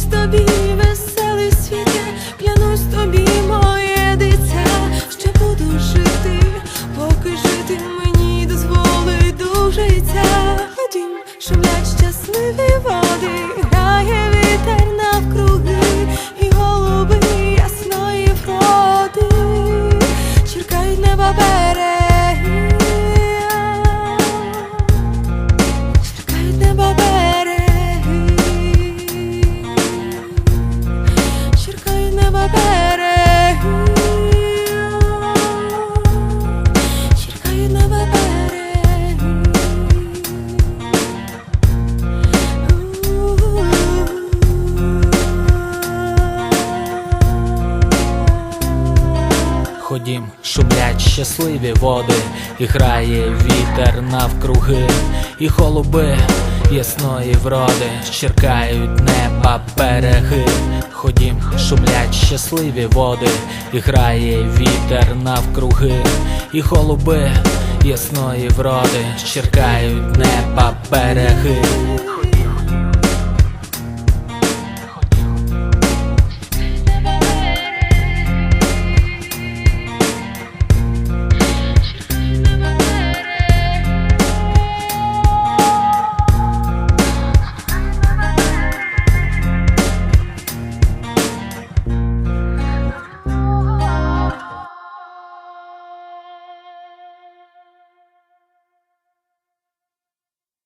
Клянусь тобі, веселий світ, клянусь тобі, моє дитя, ще буду жити, поки жити мені дозволить дух шумлять щасливі вам. Ходім, шумлять щасливі води, і грає вітер навкруги, і холуби ясної вроди, черкають неба береги. Ходім, шумлять щасливі води, і грає вітер навкруги, і холуби ясної вроди, черкають неба береги.